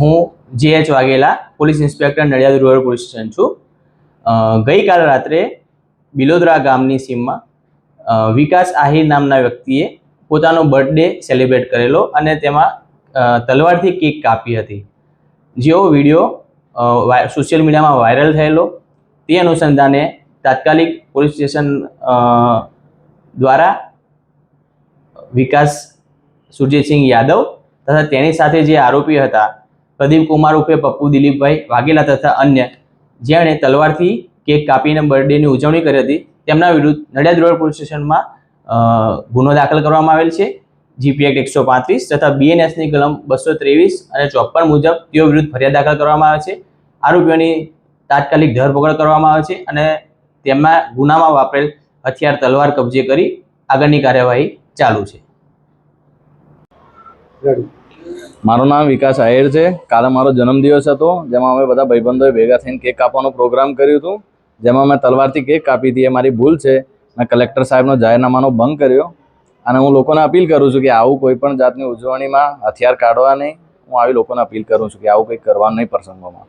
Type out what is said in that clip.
હું J H Vaghela, police inspector, Nadiad rural police station છું. ગઈકાલ રાત્રે બિલોદરા ગામની સીમમાં વિકાસ આહિર નામના વ્યક્તિએ પોતાનો બર્થડે સેલિબ્રેટ કરેલો અને તેમાં તલવારથી કેક કાપી હતી. જેવો વીડિયો સોશિયલ મીડિયામાં વાયરલ થયેલો, તે અનુસંધાને તાત્કાલિક પોલીસ સ્ટેશન દ્વારા વિકાસ સુરજીતસિંહ યાદવ તથા તેની સાથે જે આરોપી હતા, પ્રદીપ કુમાર ઉર્ફે પપ્પુ દિલીપભાઈ વાઘેલા તથા અન્ય, જેણે તલવારથી કેક કાપીને બર્થડેની ઉજવણી કરી હતી. તેમના વિરુદ્ધ નડિયાદ રોડ પોલીસ સ્ટેશનમાં ગુનો દાખલ કરવામાં આવેલ છે. જીપી એક્ટ એકસો પાંત્રીસ તથા બીએનએસની કલમ બસો ત્રેવીસ અને ચોપ્પન મુજબ તેઓ વિરુદ્ધ ફરિયાદ દાખલ કરવામાં આવે છે. આરોપીઓની તાત્કાલિક ધરપકડ કરવામાં આવે છે અને તેમના ગુનામાં વાપરેલ હથિયાર, તલવાર કબજે કરી આગળની કાર્યવાહી ચાલુ છે. મારું નામ વિકાસ આહિર છે. કાલે મારો જન્મદિવસ હતો, જેમાં અમે બધા ભાઈબંધોએ ભેગા થઈને કેક કાપવાનો પ્રોગ્રામ કર્યું હતું. જેમાં મેં તલવારથી કેક કાપી હતી, એ મારી ભૂલ છે. મેં કલેક્ટર સાહેબનો જાહેરનામાનો ભંગ કર્યો. અને હું લોકોને અપીલ કરું છું કે આવું કોઈ પણ જાતની ઉજવણીમાં હથિયાર કાઢવા નહીં. હું આવી લોકોને અપીલ કરું છું કે આવું કંઈક કરવાનું નહીં પ્રસંગોમાં.